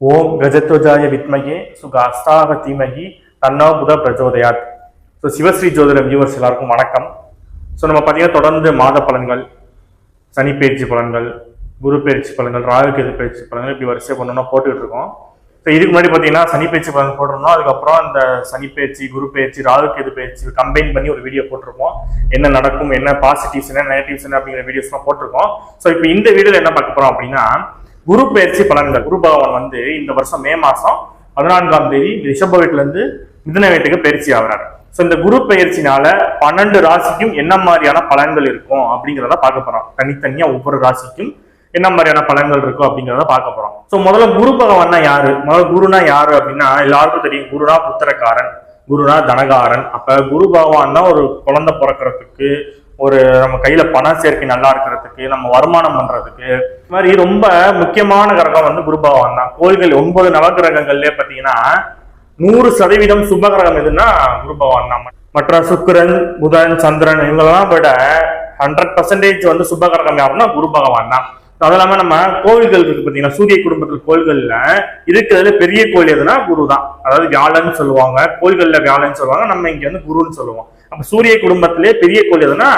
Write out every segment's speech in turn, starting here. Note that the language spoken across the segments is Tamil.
ஓம் கஜத்வஜாய வித்மகே சுகாஸ்தாக தீமகி தன்னா புத பிரஜோதயாத். ஸோ சிவஸ்ரீ ஜோதிட வியூவர்ஸ் எல்லாருக்கும் வணக்கம். ஸோ நம்ம பார்த்தீங்கன்னா தொடர்ந்து மாத பலன்கள் சனி பயிற்சி பலன்கள் குரு பயிற்சி பலன்கள் ராகுகேது பயிற்சி பலன்கள் இப்படி வரிசை ஒன்று போட்டுக்கிட்டு இருக்கோம். ஸோ இதுக்கு முன்னாடி பார்த்தீங்கன்னா சனி பயிற்சி பலன் போட்டிருந்தோம். அதுக்கப்புறம் இந்த சனி பயிற்சி குரு பயிற்சி ராகுகேது பயிற்சி கம்பைன் பண்ணி ஒரு வீடியோ போட்டிருக்கோம் என்ன நடக்கும் என்ன பாசிட்டிவ்ஸ் என்ன நெகட்டிவ்ஸ் என்ன அப்படிங்கிற வீடியோஸ்லாம் போட்டிருக்கோம். ஸோ இப்போ இந்த வீடியோவில் என்ன பார்க்க போகிறோம் அப்படின்னா குரு பயிற்சி பலன்கள். குரு பகவான் வந்து இந்த வருஷம் மே மாசம் பதினான்காம் தேதி ரிஷப வீட்டுல இருந்து மிதன வீட்டுக்கு பயிற்சி ஆகிறார். ஸோ இந்த குரு பயிற்சினால பன்னெண்டு ராசிக்கும் என்ன மாதிரியான பலன்கள் இருக்கும் அப்படிங்கிறத பார்க்க போறோம். தனித்தனியா ஒவ்வொரு ராசிக்கும் என்ன மாதிரியான பலன்கள் இருக்கும் அப்படிங்கிறத பார்க்க போறோம். ஸோ முதல்ல குரு பகவான்னா யாரு? முதல்ல குருனா யாரு அப்படின்னா எல்லாருக்கும் தெரியும். குருனா புத்திரக்காரன் குருனா தனகாரன். அப்ப குரு பகவான் தான் ஒரு குழந்தை பிறக்கிறதுக்கு ஒரு நம்ம கையில பண சேர்க்கை நல்லா இருக்கிறதுக்கு நம்ம வருமானம் பண்றதுக்கு மாதிரி ரொம்ப முக்கியமான கிரகம் வந்து குரு பகவான் தான். கோள்கள் ஒன்பது நவகிரகங்கள்லயே பாத்தீங்கன்னா நூறு சதவீதம் சுப கிரகம் எதுன்னா குரு பகவான் தான். மற்ற சுக்கிரன் புதன் சந்திரன் இவங்கெல்லாம் விட ஹண்ட்ரட் பர்சன்டேஜ் வந்து சுப கிரகம் யாருன்னா குரு பகவான் தான். அது இல்லாம நம்ம கோவில்கள் இருக்கு பாத்தீங்கன்னா சூரிய குடும்பத்தில் கோயில்கள்ல இருக்கிறதுல பெரிய கோயில் எதுனா குரு தான். அதாவது வியாழன்னு சொல்லுவாங்க கோயில்கள்ல வியாழன்னு சொல்லுவாங்க நம்ம இங்க வந்து குருன்னு சொல்லுவோம். அப்ப சூரிய குடும்பத்திலே பெரிய கோயில் எதுனா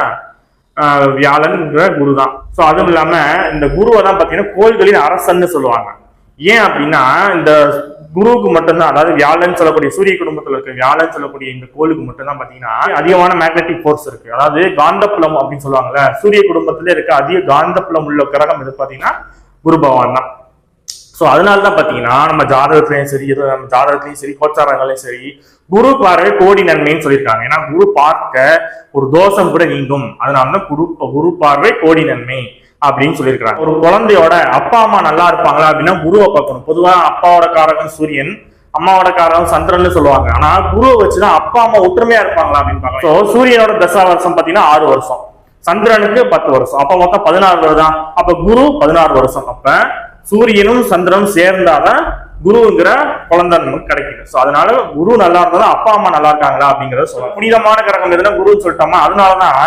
ஆஹ் வியாழன்ங்கிற குரு தான் ஸோ அதுவும் இல்லாம இந்த குருவை தான் பார்த்தீங்கன்னா கோயில்களின் அரசன்னு சொல்லுவாங்க. ஏன் அப்படின்னா இந்த குருவுக்கு மட்டும்தான் அதாவது வியாழன் சொல்லக்கூடிய சூரிய குடும்பத்தில் இருக்க வியாழன் சொல்லக்கூடிய இந்த கோளுக்கு மட்டும்தான் பார்த்தீங்கன்னா அதிகமான மேக்னெட்டிக் ஃபோர்ஸ் இருக்கு. அதாவது காந்தப்புலம் அப்படின்னு சொல்லுவாங்கல்ல சூரிய குடும்பத்திலே இருக்க அதிக காந்தப்புலம் உள்ள கிரகம் எது பார்த்தீங்கன்னா குரு பகவான் தான். ஸோ அதனால தான் பார்த்தீங்கன்னா நம்ம ஜாதகத்துலையும் சரி நம்ம ஜாதகத்துலையும் சரி கோச்சாரங்களையும் சரி குரு பார்வை கோடி நன்மைன்னு சொல்லியிருக்காங்க. ஏன்னா குரு பார்க்க ஒரு தோஷம் கூட நீங்கும். அதனால தான் குரு குரு பார்வை கோடி நன்மை அப்படின்னு சொல்லியிருக்கிறாங்க. ஒரு குழந்தையோட அப்பா அம்மா நல்லா இருப்பாங்களா அப்படின்னா குருவை பார்க்கணும். பொதுவா அப்பாவோட காரகம் சூரியன் அம்மாவோட காரகம் சந்திரன்னு சொல்லுவாங்க. ஆனா குருவை வச்சுதான் அப்பா அம்மா ஒற்றுமையா இருப்பாங்களா அப்படின்னு பார்க்கலாம் சூரியனோட தசா வருஷம் பார்த்தீங்கன்னா ஆறு வருஷம். சந்திரனுக்கு பத்து வருஷம். அப்ப மொத்தம் பதினாறு வருதான் அப்ப குரு பதினாறு வருஷம். அப்ப சூரியனும் சந்திரனும் சேர்ந்தாதான் குருங்கிற குழந்தை நமக்கு கிடைக்குது. ஸோ அதனால குரு நல்லா இருந்தாலும் அப்பா அம்மா நல்லா இருக்காங்களா அப்படிங்கறத சொல்லலாம். புனிதமான கிரகம் எதுனா குருன்னு சொல்லிட்டோமா? அதனாலதான்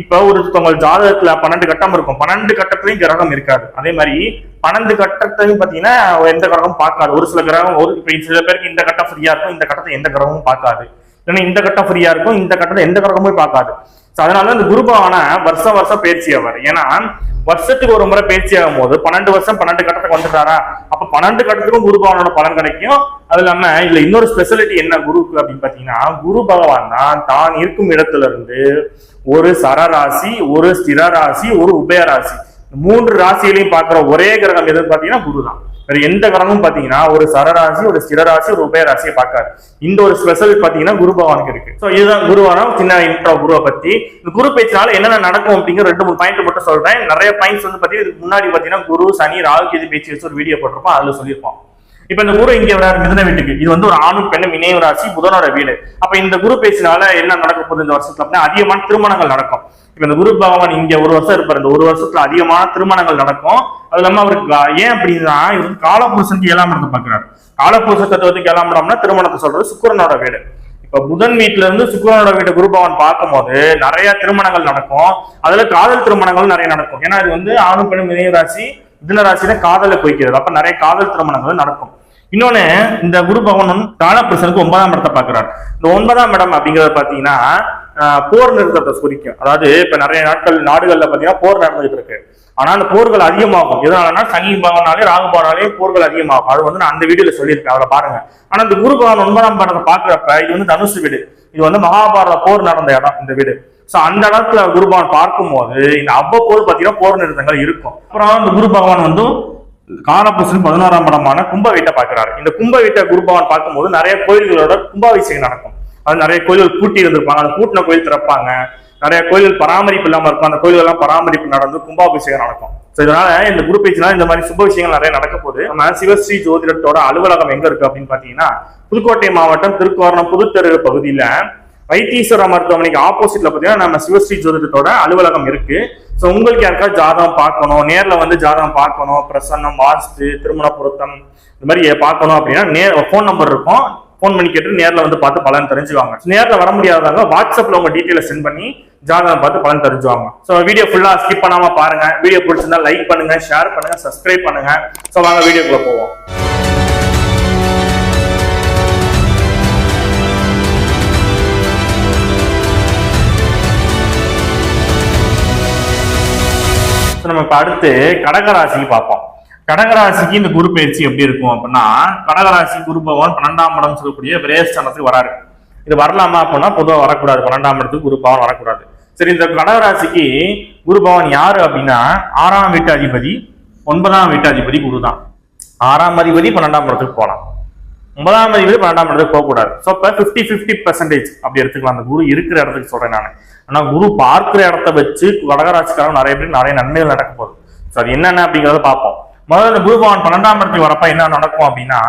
இப்ப ஒருத்தவங்க ஜாதகத்துல பன்னெண்டு கட்டம் இருக்கும். பன்னெண்டு கட்டத்திலையும் கிரகம் இருக்காது. அதே மாதிரி பன்னெண்டு கட்டத்தையும் பாத்தீங்கன்னா எந்த கிரகமும் பார்க்காது. ஒரு சில கிரகம் ஒரு இப்ப சில பேருக்கு இந்த கட்டம் ஃப்ரீயா இருக்கும் இந்த கட்டத்தை எந்த கிரகமும் பார்க்காது. ஏன்னா இந்த கட்டம் ஃப்ரீயா இருக்கும் இந்த கட்டத்தை எந்த கிரகமும் பார்க்காது. அதனால இந்த குருபவான வருஷம் வருஷம் பயிற்சி ஆவார் ஏன்னா வருஷத்துக்கு ஒரு முறை பயிற்சி ஆகும் போது பன்னெண்டு வருஷம் பன்னெண்டு கட்டத்துக்கு வந்துட்டாரா? அப்ப பன்னெண்டு கட்டத்துக்கும் குரு பகவானோட பலன் கிடைக்கும். அது இல்லாம இதுல இன்னொரு ஸ்பெஷாலிட்டி என்ன குருக்கு அப்படின்னு பாத்தீங்கன்னா குரு பகவான் தான் தான் இருக்கும் இடத்துல இருந்து ஒரு சரராசி ஒரு ஸ்திரராசி ஒரு உபயராசி. மூன்று ராசிகளையும் பாக்குற ஒரே கிரகம் எதுன்னு பாத்தீங்கன்னா குரு தான். வேற எந்த கிரகமும் பாத்தீங்கன்னா ஒரு சரராசி ஒரு ஸ்திரராசி ஒரு உபயராசியை பார்க்காது. இந்த ஒரு ஸ்பெஷல் பாத்தீங்கன்னா குரு பகவானுக்கு இருக்கு. ஸோ இதுதான் குருவானம் சின்ன இன்ட்ரோ குருவை பத்தி. இந்த குரு பேச்சினால என்னென்ன நடக்கும் அப்படிங்கிற ரெண்டு மூணு பாயிண்ட் மட்டும் சொல்றேன். நிறைய பாயிண்ட்ஸ் வந்து பாத்தீங்கன்னா இதுக்கு முன்னாடி பாத்தீங்கன்னா குரு சனி ராகு கேது பேச்சு வச்சு ஒரு வீடியோ போட்டிருப்போம். அதுல சொல்லியிருப்போம். இப்ப இந்த குரு இங்க வராரு மிதன வீட்டுக்கு. இது வந்து ஒரு ஆணும் பெண்ணும் இணைய ராசி புதனோட வீடு. அப்ப இந்த குரு பேசினால என்ன நடக்க போகுது இந்த வருஷத்துல அப்படின்னா அதிகமான திருமணங்கள் நடக்கும். இப்ப இந்த குரு பகவான் இங்க ஒரு வருஷம் இருப்பார். இந்த ஒரு வருஷத்துல அதிகமான திருமணங்கள் நடக்கும். அது இல்லாம அவருக்கு ஏன் அப்படின்னா இவர் வந்து காலபுருஷனுக்கு ஏழாம் இடத்தை பாக்குறாரு காலபுருஷ தத்துவத்துக்கு ஏழாம் இடம்னா திருமணத்தை சொல்றது சுக்கரனோட வீடு. இப்ப புதன் வீட்டுல இருந்து சுக்கிரனோட வீட்டு குரு பகவான் பார்க்கும்போது நிறைய திருமணங்கள் நடக்கும். அதுல காதல் திருமணங்கள் நிறைய நடக்கும். ஏன்னா இது வந்து ஆணும் பெண்ணும் இணைய ராசி மிதுன ராசியில காதலை குறிக்கிறது. அப்ப நிறைய காதல் திருமணங்கள் நடக்கும். இன்னொன்னு இந்த குரு பகவான் காலபுருஷனுக்கு ஒன்பதாம் இடத்தை பாக்குறாரு இந்த ஒன்பதாம் இடம் அப்படிங்கறத பாத்தீங்கன்னா போர் நிறுத்தத்தை குறிக்கும். அதாவது இப்ப நிறைய நாட்கள் நாடுகள்ல பாத்தீங்கன்னா போர் நடந்துகிட்டு இருக்கு. ஆனா அந்த போர்கள் அதிகமாகும். எதனாலனா சனி பகவானாலே ராகு பகவானாலே போர்கள் அதிகமாகும். அது வந்து நான் அந்த வீடியோல சொல்லியிருக்கேன் அதை பாருங்க. ஆனா இந்த குரு பகவான் ஒன்பதாம் படத்தை பாக்குறப்ப இது வந்து தனுசு வீடு. இது வந்து மகாபாரத போர் நடந்த இடம் இந்த வீடு. சோ அந்த இடத்துல குருபவன் பார்க்கும்போது இந்த அவ்வப்போது பாத்தீங்கன்னா போர் நிறுத்தங்கள் இருக்கும். அப்புறம் அந்த குரு பகவான் வந்து காலபுருஷன் பதினோராம் படமான கும்ப வீட்டை பார்க்கிறாரு. இந்த கும்ப வீட்டை பார்க்கும்போது நிறைய கோயில்களோட கும்பாபிஷேகம் நடக்கும். அது நிறைய கோயில்கள் பூட்டி இருந்திருப்பாங்க. அந்த பூட்டின கோயில் திறப்பாங்க. நிறைய கோயில்கள் பராமரிப்பு இல்லாம இருக்கும். அந்த கோயில்கள் எல்லாம் பராமரிப்பு நடந்து கும்பாபிஷேகம் நடக்கும். ஸோ இதனால இந்த குரு பேச்சுனால இந்த மாதிரி சுப விஷயங்கள் நிறைய நடக்க போகுது. நம்ம சிவஸ்ரீ ஜோதிடத்தோட அலுவலகம் எங்க இருக்கு அப்படின்னு பாத்தீங்கன்னா புதுக்கோட்டை மாவட்டம் திருக்கோரணம் புதுத்தெரு பகுதியில வைத்தீஸ்வர மருத்துவமனைக்கு ஆப்போசிட்ல பாத்தீங்கன்னா நம்ம சிவஸ்ரீ ஜோதிடத்தோட அலுவலகம் இருக்கு. ஸோ உங்களுக்கு யாருக்காவது ஜாதகம் பார்க்கணும் நேரில் வந்து ஜாதகம் பார்க்கணும் பிரசன்னம் வாஸ்து திருமண பொருத்தம் இந்த மாதிரி பார்க்கணும் அப்படின்னா நேர் ஃபோன் நம்பர் இருக்கும். ஃபோன் பண்ணி கேட்டு நேரில் வந்து பார்த்து பலன் தெரிஞ்சுவாங்க. நேரில் வர முடியாதவங்க வாட்ஸ்அப்ல உங்க டீட்டெயிலை சென்ட் பண்ணி ஜாதகம் பார்த்து பலன் தெரிஞ்சுவாங்க. ஸோ வீடியோ ஃபுல்லா ஸ்கிப் பண்ணாம பாருங்க. வீடியோ பிடிச்சிருந்தா லைக் பண்ணுங்க ஷேர் பண்ணுங்க சப்ஸ்கிரைப் பண்ணுங்க. ஸோ வாங்க வீடியோக்குள்ள போவோம். இப்ப அடுத்து கடகராசிக்கு பார்ப்போம். கடகராசிக்கு இந்த குரு பயிற்சி எப்படி இருக்கும் அப்படின்னா கடகராசி குரு பகவான் பன்னெண்டாம் இடம் சொல்லக்கூடிய விரேஸ்தானத்துக்கு வராரு. இது வரலாமா அப்படின்னா பொதுவாக வரக்கூடாது. பன்னெண்டாம் இடத்துக்கு குரு பகவான் வரக்கூடாது. சரி இந்த கடகராசிக்கு குரு பகவான் யாரு அப்படின்னா ஆறாம் வீட்டு அதிபதி ஒன்பதாம் வீட்டு அதிபதி குரு தான் ஆறாம் அதிபதி பன்னெண்டாம் இடத்துக்கு போகலாம் ஒன்பதாம் அதிபதி பன்னெண்டாம் இடத்துக்கு போகக்கூடாது. ஸோ இப்போ ஃபிஃப்டி ஃபிஃப்டி பர்சன்டேஜ் அப்படி எடுத்துக்கலாம். அந்த குரு இருக்கிற இடத்துக்கு சொல்றேன் நான். ஆனால் குரு பார்க்கிற இடத்த வச்சு கடகராசிக்காரங்க நிறைய பேர் நிறைய நன்மைகள் நடக்க போகுது. ஸோ அது என்னென்ன அப்படிங்கிறத பார்ப்போம். முதல்ல இந்த குருபவான் பன்னெண்டாம் இடத்துக்கு வரப்ப என்ன நடக்கும் அப்படின்னா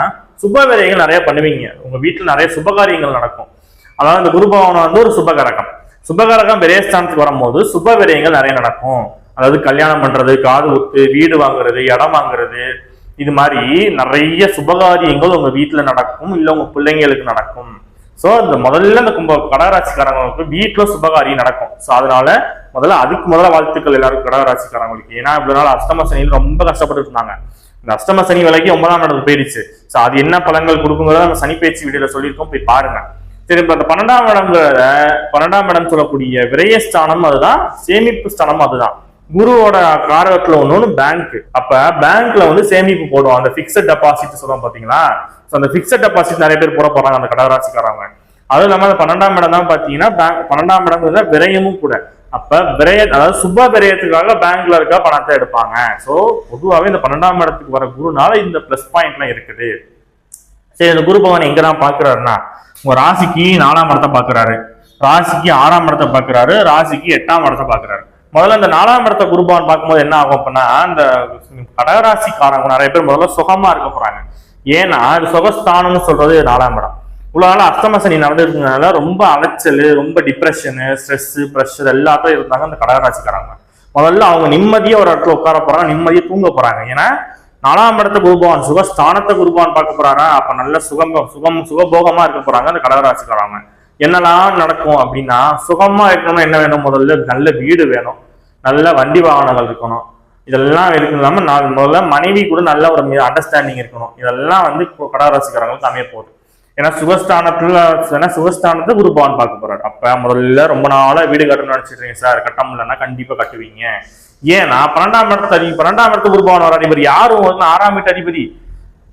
சுப வேலைகள் நிறைய பண்ணுவீங்க. உங்க வீட்டில் நிறைய சுபகாரியங்கள் நடக்கும். அதாவது இந்த குருபவான் வந்து ஒரு சுபகரகம். சுபகரகம் விரயஸ்தானத்துக்கு வரும்போது சுப விரயங்கள் நிறைய நடக்கும். அதாவது கல்யாணம் பண்றது காது குத்து வீடு வாங்குறது இடம் வாங்குறது இது மாதிரி நிறைய சுபகாரியங்கள் உங்க வீட்டுல நடக்கும் இல்ல உங்க பிள்ளைங்களுக்கு நடக்கும். சோ இந்த முதல்ல இந்த கும்ப கடகராசிக்காரங்களுக்கு வீட்டுல சுபகாரியம் நடக்கும். சோ அதனால முதல்ல அதுக்கு முதல்ல வாழ்த்துக்கள் எல்லாருக்கும் கடகராசிக்காரங்களுக்கு. ஏன்னா இவ்வளவு நாள் அஷ்டம சனியில் ரொம்ப கஷ்டப்பட்டு இருந்தாங்க. இந்த அஷ்டம சனி விலைக்கு ஒன்பதாம் இடத்துக்கு போயிடுச்சு. சோ அது என்ன பலன்கள் கொடுக்குங்கிறத நம்ம சனி பேச்சு வீடியோல சொல்லியிருக்கோம். போய் பாருங்க. சரி இப்ப அந்த பன்னெண்டாம் இடங்கிற பன்னெண்டாம் இடம் சொல்லக்கூடிய விரயஸ்தானம் அதுதான் சேமிப்பு ஸ்தானம் அதுதான். குருவோட காரகத்துல ஒன்று பேங்க் அப்ப பேங்க்ல வந்து சேமிப்பு போடுவோம் அந்த பிக்சட் டெபாசிட் சொல்லுவோம் பாத்தீங்களா? ஸோ அந்த பிக்சட் டெபாசிட் நிறைய பேர் போட போறாங்க அந்த கடகராசிக்காரங்க. அதுவும் இல்லாம அந்த பன்னெண்டாம் இடம் தான் பாத்தீங்கன்னா பேங்க் பன்னெண்டாம் இடம்ங்கிறத விரயமும் கூட. அப்ப விரய அதாவது சுப விரயத்துக்காக பேங்க்ல இருக்க பணத்தை எடுப்பாங்க. சோ பொதுவாகவே இந்த பன்னெண்டாம் இடத்துக்கு வர குருனால இந்த பிளஸ் பாயிண்ட்லாம் இருக்குது. சரி இந்த குரு பகவான் எங்கதான் பாக்குறாருன்னா உங்க ராசிக்கு நாலாம் இடத்தை பாக்குறாரு. ராசிக்கு ஆறாம் இடத்தை பாக்குறாரு. ராசிக்கு எட்டாம் இடத்தை பாக்குறாரு. முதல்ல இந்த நாலாம் இடத்த குருபவன் பார்க்கும்போது என்ன ஆகும் அப்படின்னா இந்த கடகராசிக்காரங்க நிறைய பேர் முதல்ல சுகமா இருக்க போறாங்க. ஏன்னா இது சுகஸ்தானம்னு சொல்றது நாலாம் இடம். இவ்வளவு நாள் அஷ்டம சனி நடந்துருக்கனால ரொம்ப அலைச்சல் ரொம்ப டிப்ரெஷனு ஸ்ட்ரெஸ் ப்ரெஷர் எல்லாத்தையும் இருந்தாங்க அந்த கடகராசிக்காரங்க. முதல்ல அவங்க நிம்மதியா ஒரு இடத்துல உட்கார போறாங்க நிம்மதியா தூங்க போறாங்க. ஏன்னா நாலாம் இடத்த குருபவான் சுகஸ்தானத்தை குருபவான் பார்க்க போகிறாங்க அப்ப நல்ல சுகம் சுகம் சுகபோகமா இருக்க போறாங்க அந்த கடகராசிக்காரங்க. என்னெல்லாம் நடக்கும் அப்படின்னா சுகமா இருக்கணும்னா என்ன வேணும்? முதல்ல நல்ல வீடு வேணும். நல்ல வண்டி வாகனங்கள் இருக்கணும். இதெல்லாம் இருக்கணும் இல்லாமல் நான் முதல்ல மனைவி கூட நல்ல ஒரு அண்டர்ஸ்டாண்டிங் இருக்கணும். இதெல்லாம் வந்து இப்போ கடகராசிக்காரங்களுக்கு அமைய போகுது. ஏன்னா சுகஸ்தானத்துல ஏன்னா சுகஸ்தானத்தை குரு பார்க்க போறாரு. அப்ப முதல்ல ரொம்ப நாளா வீடு கட்டணும்னு நினைச்சிருக்கீங்க சார் கட்ட முடியலன்னா கண்டிப்பா கட்டுவீங்க. ஏன்னா பன்னெண்டாம் இடத்து அதிபதி பன்னெண்டாம் இடத்து குரு பகவான் வர அதிபதி யாரும் ஆறாம் வீட்டு அதிபதி.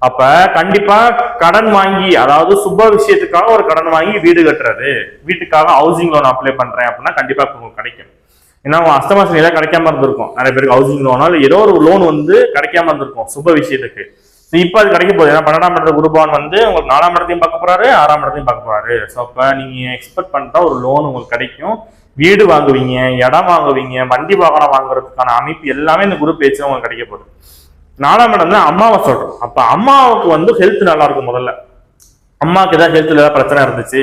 அப்ப கண்டிப்பா கடன் வாங்கி அதாவது சுப விஷயத்துக்காக ஒரு கடன் வாங்கி வீடு கட்டுறது. வீட்டுக்காக ஹவுசிங் லோன் அப்ளை பண்றேன் அப்படின்னா கண்டிப்பா உங்களுக்கு கிடைக்கும். ஏன்னா உங்க ஏதாவது கிடைக்காம இருந்திருக்கும். நிறைய பேருக்கு ஹவுசிங் லோனோ இல்லை ஏதோ ஒரு லோன் வந்து கிடைக்காம இருந்திருக்கும் சுப விஷயத்துக்கு. So இப்ப அது கிடைக்க போகுது. ஏன்னா பன்னெண்டாம் இடத்துல குருபான் வந்து உங்களுக்கு நாலாம் இடத்தையும் பார்க்க போறாரு ஆறாம் இடத்தையும் பார்க்க போறாரு. ஸோ அப்ப நீங்க எக்ஸ்பெக்ட் பண்ற ஒரு லோன் உங்களுக்கு கிடைக்கும். வீடு வாங்குவீங்க இடம் வாங்குவீங்க வண்டி வாகனம் வாங்குறதுக்கான அமைப்பு எல்லாமே இந்த குரு பேச்சு உங்களுக்கு கிடைக்க போகுது. நாலாம் இடம் தான் அம்மாவை சொல்றோம் அப்ப அம்மாவுக்கு வந்து ஹெல்த் நல்லா இருக்கும் முதல்ல. அம்மாவுக்கு ஏதாவது ஹெல்த்ல ஏதாவது பிரச்சனை இருந்துச்சு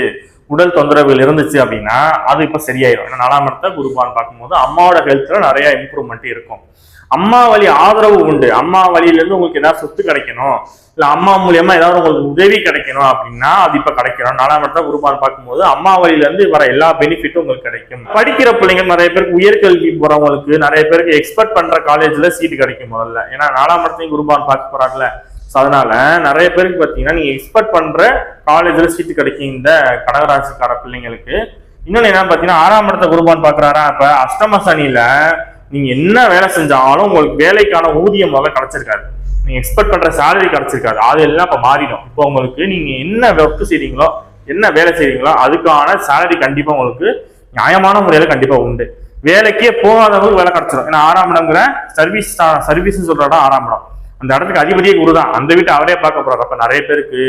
உடல் தொந்தரவுகள் இருந்துச்சு அப்படின்னா அது இப்ப சரியாயிடும் ஏன்னா நாலாம் இடத்த குருபான் பார்க்கும்போது அம்மாவோட ஹெல்த்ல நிறைய இம்ப்ரூவ்மெண்ட் இருக்கும். அம்மா வழி ஆதரவு உண்டு. அம்மா வழியிலிருந்து உங்களுக்கு ஏதாவது சொத்து கிடைக்கணும் இல்ல அம்மா மூலியமா ஏதாவது உங்களுக்கு உதவி கிடைக்கணும் அப்படின்னா அது இப்ப கிடைக்கணும். நாலாம் இடத்த குருபான் பார்க்கும்போது அம்மா வழியில இருந்து வர எல்லா பெனிஃபிட்டும் உங்களுக்கு கிடைக்கும். படிக்கிற பிள்ளைங்க நிறைய பேருக்கு உயர்கல்வி போறவங்களுக்கு நிறைய பேருக்கு எக்ஸ்பெக்ட் பண்ற காலேஜ்ல சீட் கிடைக்கும் முதல்ல. ஏன்னா நாலாம் இடத்தையும் குருபான் பார்க்க போறாங்கல்ல So, அதனால நிறைய பேருக்கு பார்த்தீங்கன்னா நீங்க எக்ஸ்பெக்ட் பண்ற காலேஜ்ல சீட்டு கிடைக்கும் இந்த கடகராசிக்கார பிள்ளைங்களுக்கு. இன்னொன்னு என்ன பார்த்தீங்கன்னா ஆறாம் இடத்த குருபான் பாக்குறாரா அப்ப அஷ்டம சனியில நீங்க என்ன வேலை செஞ்சாலும் உங்களுக்கு வேலைக்கான ஊதியம் முதல்ல கிடைச்சிருக்காது. நீங்க எக்ஸ்பெக்ட் பண்ற சேலரி கிடைச்சிருக்காது. அது எல்லாம் இப்ப மாறிடும். இப்போ உங்களுக்கு நீங்க என்ன ஒர்க் செய்றீங்களோ என்ன வேலை செய்றீங்களோ அதுக்கான சேலரி கண்டிப்பா உங்களுக்கு நியாயமான முறையில கண்டிப்பா உண்டு. வேலைக்கே போகாதவங்களுக்கு வேலை கிடைச்சிடும் ஏன்னா ஆறாம் இடங்கிற சர்வீஸ் சர்வீஸ் சொல்ற இடம் ஆறாம் இடம். அந்த இடத்துக்கு அதிபதியே குரு தான் அந்த வீட்டை அவரே பார்க்க போறாரு. அப்ப நிறைய பேருக்கு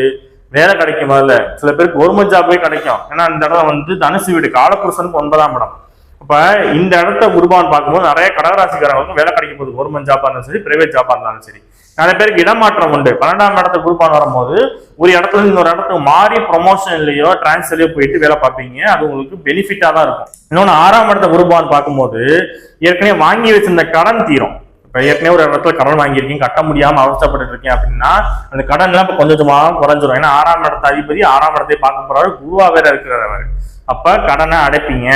வேலை கிடைக்கும் முதல்ல. சில பேருக்கு கவர்மெண்ட் ஜாபே கிடைக்கும். ஏன்னா அந்த இடம் வந்து தனுசு வீடு. காலப்புருஷனுக்கு ஒன்பதாம் இடம். அப்ப இந்த இடத்த குருபான் பார்க்கும்போது நிறைய கடகராசிக்காரங்களுக்கு வேலை கிடைக்கும் போது கவர்மெண்ட் ஜாப்பாக இருந்தாலும் சரி பிரைவேட் ஜாப்பாக இருந்தாலும் சரி. நிறைய பேருக்கு இடமாற்றம் உண்டு. பன்னெண்டாம் இடத்த குருபான் வரும்போது ஒரு இடத்துல இன்னொரு இடத்துக்கு மாறி ப்ரொமோஷன்லயோ டிரான்ஸ்ஃபர்லயோ போயிட்டு வேலை பார்ப்பீங்க. அது உங்களுக்கு பெனிஃபிட்டா தான் இருக்கும். இன்னொன்னு ஆறாம் இடத்த குருபான் பார்க்கும்போது ஏற்கனவே வாங்கி வச்சிருந்த கடன் தீரும். இப்போ ஏற்கனவே ஒரு இடத்துல கடன் வாங்கியிருக்கீங்க கட்ட முடியாமல் அவசரப்பட்டு இருக்கீங்க அப்படின்னா அந்த கடன்லாம் இப்போ கொஞ்சம் கொஞ்சமாக குறைஞ்சிரும். ஏன்னா ஆறாம் இடத்த அதிபதி ஆறாம் இடத்தை பார்க்க போறாரு. குருவா வேற இருக்கிறவர் அப்போ கடனை அடைப்பீங்க.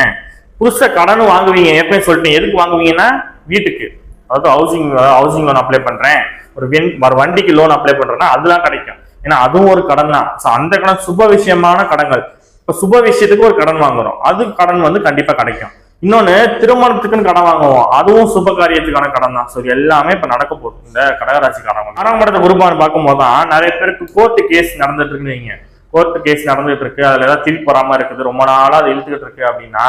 புதுசாக கடன் வாங்குவீங்க ஏற்கனவே சொல்லிட்டு எதுக்கு வாங்குவீங்கன்னா வீட்டுக்கு. அதாவது ஹவுசிங் ஹவுசிங் லோன் அப்ளை பண்ணுறேன் ஒரு வின் ஒரு வண்டிக்கு லோன் அப்ளை பண்ணுறேன்னா அதெல்லாம் கிடைக்கும். ஏன்னா அதுவும் ஒரு கடன் தான். ஸோ அந்த கடன் சுப விஷயமான கடன்கள். இப்போ சுப விஷயத்துக்கு ஒரு கடன் வாங்குறோம். அது கடன் வந்து கண்டிப்பாக கிடைக்கும். இன்னொன்று திருமணத்துக்குன்னு கடன் வாங்குவோம். அதுவும் சுப காரியத்துக்கான கடன் தான். ஸோ எல்லாமே இப்போ நடக்க போகுது. இந்த கடகராசிக்காரங்க. ஆறாம் படத்தை குருபான்னு பார்க்கும்போது தான் நிறைய பேருக்கு கோர்ட்டு கேஸ் நடந்துட்டு இருக்குன்னு கோர்ட்டு கேஸ் நடந்துகிட்டு இருக்கு அதுல ஏதாவது தீர்ப்பு வராம இருக்குது. ரொம்ப நாளா அது இழுத்துக்கிட்டு இருக்கு அப்படின்னா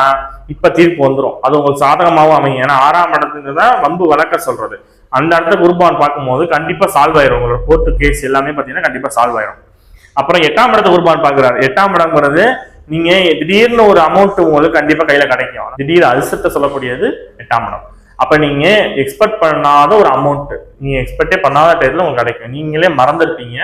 இப்ப தீர்ப்பு வந்துடும் அது உங்களுக்கு சாதகமாகவும் அமையும். ஏன்னா ஆறாம் இடத்துக்கு தான் வம்பு வழக்க சொல்றது. அந்த இடத்த குருபான் பார்க்கும்போது கண்டிப்பா சால்வ் ஆயிரும். உங்களோட கோர்ட்டு கேஸ் எல்லாமே பாத்தீங்கன்னா கண்டிப்பா சால்வ் ஆயிரும். அப்புறம் எட்டாம் இடத்த குருபான் பாக்குறாரு எட்டாம் இடம்ங்கிறது நீங்க திடீர்னு ஒரு அமௌண்ட் உங்களுக்கு கண்டிப்பா கையில கிடைக்கும். திடீர் அதிர்ஷ்டத்தை சொல்லக்கூடியது எட்டாம் இடம். அப்ப நீங்க எக்ஸ்பெக்ட் பண்ணாத ஒரு அமௌண்ட் நீங்க எக்ஸ்பெக்டே பண்ணாத டயத்துல உங்களுக்கு கிடைக்கும். நீங்களே மறந்துருப்பீங்க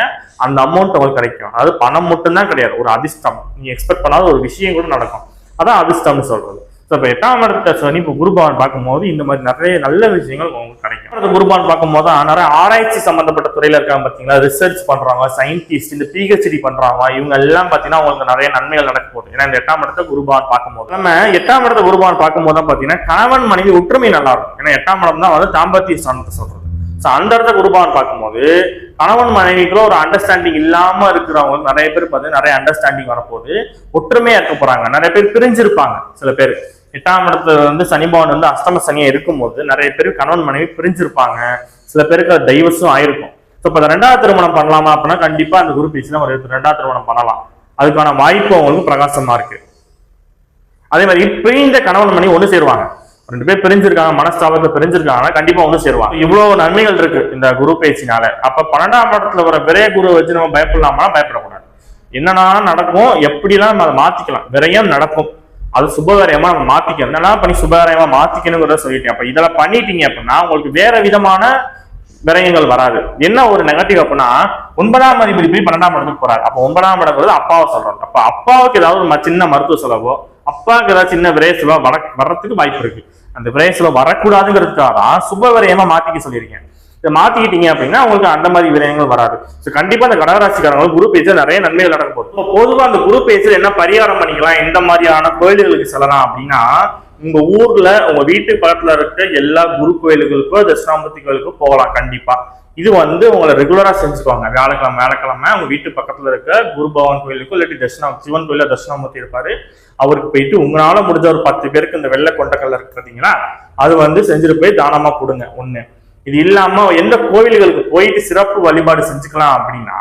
அந்த அமௌண்ட் உங்களுக்கு கிடைக்கும். அது பணம் மட்டும்தான் கிடையாது. ஒரு அதிர்ஷ்டம். நீங்க எக்ஸ்பெக்ட் பண்ணாத ஒரு விஷயம் கூட நடக்கும். அதான் அதிர்ஷ்டம்னு சொல்றது. ஸோ இப்போ எட்டாம் இடத்துல சனி இப்போ குருபவன் பார்க்கும்போது இந்த மாதிரி நிறைய நல்ல விஷயங்கள் உங்களுக்கு குருபான் பார்க்கும்போது தான் நிறைய ஆராய்ச்சி சம்பந்தப்பட்ட துறையில இருக்காங்க பாத்தீங்கன்னா ரிசர்ச் பண்றாங்க சயின்டிஸ்ட் இந்த பிஹெச்டி பண்றாங்க இவங்க எல்லாம் பாத்தீங்கன்னா உங்களுக்கு நிறைய நன்மைகள் நடக்க போகுது. ஏன்னா இந்த எட்டாம் இடத்த குருபான் பார்க்கும்போது. நம்ம எட்டாம் இடத்த குருபான் பார்க்கும்போது தான் பாத்தீங்கன்னா கணவன் மனைவி ஒற்றுமை நல்லா இருக்கும். ஏன்னா எட்டாம் இடம் தான் வந்து தாம்பத்திய ஸ்தானத்தை சொல்றது. ஸோ அந்த இடத்த குருபான் பார்க்கும்போது கணவன் மனைவிக்குள்ள ஒரு அண்டர்ஸ்டாண்டிங் இல்லாம இருக்கிறவங்க நிறைய பேர் பார்த்து நிறைய அண்டர்ஸ்டாண்டிங் வரப்போகுது. ஒற்றுமையா இருக்க போறாங்க. நிறைய பேர் பிரிஞ்சிருப்பாங்க சில பேர். எட்டாம் இடத்துல வந்து சனி பவன் வந்து அஷ்டம சனியா இருக்கும்போது நிறைய பேர் கணவன் மனைவி பிரிஞ்சிருப்பாங்க. சில பேருக்கு அது டைவர்ஸும் ஆயிருக்கும். ஸோ இப்போ ரெண்டாவது திருமணம் பண்ணலாமா அப்படின்னா கண்டிப்பா அந்த குரு பேச்சு ஒரு ரெண்டாவது திருமணம் பண்ணலாம். அதுக்கான வாய்ப்பு அவங்களுக்கு பிரகாசமா இருக்கு. அதே மாதிரி பிரிந்த கணவன் மனைவி ஒன்று சேருவாங்க. ரெண்டு பேர் பிரிஞ்சிருக்காங்க மனஸ்தாபத்தை பிரிஞ்சிருக்காங்கன்னா கண்டிப்பா ஒன்று சேருவாங்க. இவ்வளவு நன்மைகள் இருக்கு இந்த குரு பேச்சினால. அப்ப பன்னெண்டாம் இடத்துல வர விரைய குரு வச்சு நம்ம பயப்படலாமா பயப்படக்கூடாது. என்னன்னா நடக்கும் எப்படிலாம் நம்ம அதை மாத்திக்கலாம். விரயம் நடக்கும். அது சுபகாரியமா நம்ம மாத்திக்கணும். என்னெல்லாம் பண்ணி சுபகாரியமா மாத்திக்கணுங்கிறத சொல்லிட்டேன். அப்ப இதெல்லாம் பண்ணிட்டீங்க அப்படின்னா உங்களுக்கு வேற விதமான விரயங்கள் வராது. என்ன ஒரு நெகட்டிவ் அப்படின்னா ஒன்பதாம் அதிபதி போய் பன்னெண்டாம் இடத்துக்கு போறாரு. அப்ப ஒன்பதாம் இடம் அப்பாவை சொல்றோம். அப்ப அப்பாவுக்கு ஏதாவது ஒரு ம- சின்ன மருத்துவ செலவோ அப்பாவுக்கு ஏதாவது சின்ன விரய செலவோ வர வர்றதுக்கு வாய்ப்பு இருக்கு. அந்த விரய செலவு வரக்கூடாதுங்கிறதுக்காக தான் சுப விரயமா மாத்திக்க சொல்லியிருக்கேன். இதை மாத்திக்கிட்டீங்க அப்படின்னா உங்களுக்கு அந்த மாதிரி விரயங்கள் வராது. ஸோ கண்டிப்பா அந்த கடகராசிக்காரங்க குரு பேஜ்ல நிறைய நன்மைகள் நடக்க போகுது. இப்போ பொதுவாக அந்த குரு பேஜ்ல என்ன பரிகாரம் பண்ணிக்கலாம் எந்த மாதிரியான கோயில்களுக்கு செல்லலாம் அப்படின்னா உங்க ஊர்ல உங்க வீட்டு பக்கத்துல இருக்க எல்லா குரு கோயில்களுக்கோ தட்சிணாமூர்த்தி கோயிலுக்கும் போகலாம் கண்டிப்பா. இது வந்து உங்களை ரெகுலரா செஞ்சுக்கோங்க வியாழக்கிழமை வியாழக்கிழமை உங்க வீட்டு பக்கத்துல இருக்க குரு பவன் கோயிலுக்கோ இல்லாட்டி தட்சிணா சிவன் கோயில தட்சிணாமூர்த்தி இருப்பாரு. அவருக்கு போயிட்டு உங்களால முடிஞ்ச ஒரு பத்து பேருக்கு இந்த வெள்ளை கொண்டக்கல்ல இருக்கு அது வந்து செஞ்சுட்டு போய் தானமா கொடுங்க. ஒண்ணு. இது இல்லாம எந்த கோவில்களுக்கு போயிட்டு சிறப்பு வழிபாடு செஞ்சுக்கலாம் அப்படின்னா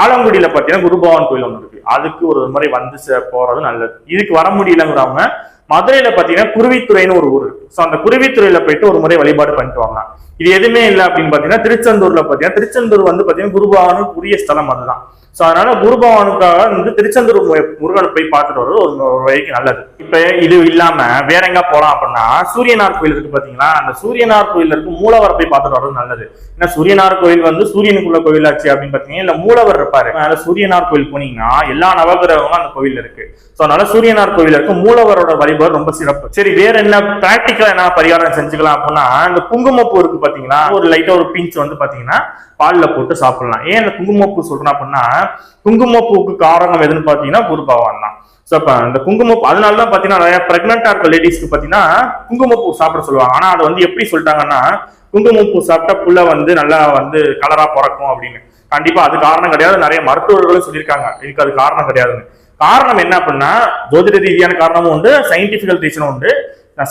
ஆலங்குடியில பாத்தீங்கன்னா குருபவான் கோயில் ஒன்று இருக்கு. அதுக்கு ஒரு முறை வந்து போறது நல்லது. இதுக்கு வர முடியலங்கிறவங்க மதுரையில பாத்தீங்கன்னா குருவித்துறைன்னு ஒரு ஊர் இருக்கு. ஸோ அந்த குருவித்துறையில போயிட்டு ஒரு முறை வழிபாடு பண்ணிட்டு வாங்கலாம் இது எதுவுமே இல்லை அப்படின்னு பாத்தீங்கன்னா திருச்செந்தூர்ல பாத்தீங்கன்னா திருச்செந்தூர் வந்து பாத்தீங்கன்னா குருபவானுக்குரிய ஸ்தலம் அதுதான். ஸோ அதனால குருபவானுக்காக வந்து திருச்செந்தூர் முருகனை போய் பார்த்துட்டு வர்றது ஒரு ஒரு நல்லது. இப்போ இது இல்லாம வேற எங்க போகலாம் அப்படின்னா சூரியனார் கோயில் இருக்கு பாத்தீங்களா? அந்த சூரியனார் கோயில் இருக்கு மூலவரை போய் பார்த்துட்டு வர்றது நல்லது. ஏன்னா சூரியனார் கோயில் வந்து சூரியனுக்குள்ள கோயிலாச்சு அப்படின்னு பாத்தீங்கன்னா இல்ல மூலவர் இருப்பாரு. அதனால சூரியனார் கோயில் போனீங்கன்னா எல்லா நவகிரகங்களும் அந்த கோயில் இருக்கு. ஸோ அதனால சூரியனார் கோயில் இருக்கு மூலவரோட வழிபாடு ரொம்ப சிறப்பு. சரி வேற என்ன பிராக்டிக்கலா என்ன பரிகாரம் செஞ்சுக்கலாம் அப்படின்னா இந்த குங்குமப்பூ இருக்கு பாத்தீங்களா? ஒரு லைட்டா ஒரு பிஞ்ச் வந்து பாத்தீங்கன்னா பாலில் போட்டு சாப்பிடலாம். ஏன் இந்த குங்குமப்பூ சொல்றேன் அப்படின்னா குங்குமப்பூக்கு காரணம் எதுன்னு பாத்தீங்கன்னா குரு பகவான் தான். ஸோ அப்ப இந்த குங்குமப்பூ அதனால தான் பாத்தீங்கன்னா நிறைய பிரெக்னெண்டா இருக்க லேடிஸ்க்கு பாத்தீங்கன்னா குங்குமப்பூ சாப்பிட சொல்லுவாங்க. ஆனா அதை வந்து எப்படி சொல்லிட்டாங்கன்னா குங்குமப்பூ சாப்பிட்டா புள்ள வந்து நல்லா வந்து கலரா பிறக்கும் அப்படின்னு. கண்டிப்பா அது காரணம் கிடையாது. நிறைய மருத்துவர்களும் சொல்லியிருக்காங்க. இதுக்கு அது காரணம் கிடையாதுன்னு. காரணம் என்ன அப்படின்னா ஜோதிட ரீதியான காரணமும் உண்டு சயின்டிபிக்கல் ரீசனும் உண்டு. நான்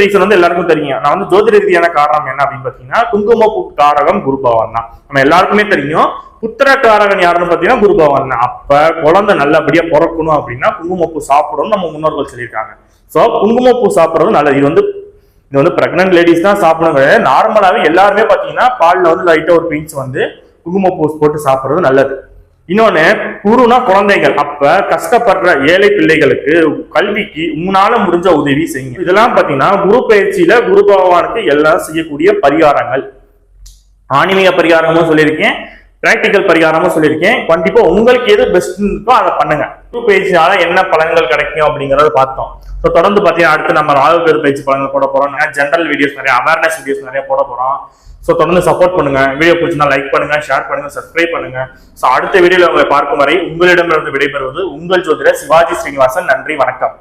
ரீசன் வந்து எல்லாருக்கும் தெரியும். நான் வந்து ஜோதிட ரீதியான காரணம் என்ன அப்படின்னு பாத்தீங்கன்னா குங்குமப்பூ காரகம் குரு பகவான் தான். நம்ம எல்லாருக்குமே தெரியும். புத்திர யாருன்னு பாத்தீங்கன்னா குரு பகவான் அப்ப குழந்தை நல்லபடியா பிறக்கணும் அப்படின்னா குங்குமப்பூ சாப்பிடணும்னு நம்ம முன்னோர்கள் சொல்லியிருக்காங்க. சோ குங்குமப்பூ சாப்பிடுறது நல்லது. இது வந்து இது வந்து பிரெக்னன்ட் லேடிஸ் தான் சாப்பிடுங்க நார்மலாவே எல்லாருமே பாத்தீங்கன்னா பால்ல வந்து லைட்டா ஒரு பிஞ்ச் வந்து குங்குமப்பூ போட்டு சாப்பிட்றது நல்லது. இன்னொன்னு குருனா குழந்தைகள். அப்ப கஷ்டப்படுற ஏழை பிள்ளைகளுக்கு கல்விக்கு உங்களால முடிஞ்ச உதவி செய்யுங்க. இதெல்லாம் பாத்தீங்கன்னா குரு பயிற்சியில குரு பகவானுக்கு எல்லாம் செய்யக்கூடிய பரிகாரங்கள். ஆன்மீக பரிகாரமும் சொல்லியிருக்கேன். பிராக்டிக்கல் பரிகாரமும் சொல்லியிருக்கேன். கண்டிப்பா உங்களுக்கு எது பெஸ்ட் இருக்கோ அதை பண்ணுங்க. டூ பேஜ்னால என்ன பலன்கள் கிடைக்கும் அப்படிங்கறத பார்த்தோம். ஸோ தொடர்ந்து பார்த்தீங்கன்னா அடுத்து நம்ம ராகு பேர் பயிற்சி பலன்கள் போட போறோம். ஜென்ரல் வீடியோஸ் நிறைய அவேர்னஸ் வீடியோஸ் நிறைய போட போறோம். ஸோ தொடர்ந்து சப்போர்ட் பண்ணுங்க. வீடியோ பிடிச்சிருந்தா லைக் பண்ணுங்க ஷேர் பண்ணுங்க சப்ஸ்கிரைப் பண்ணுங்க. ஸோ அடுத்த வீடியோவில் உங்களை பார்க்கும் வரை உங்களிடமிருந்து விடைபெறுவது உங்கள் ஜோதிடர் சிவாஜி ஸ்ரீனிவாசன். நன்றி வணக்கம்.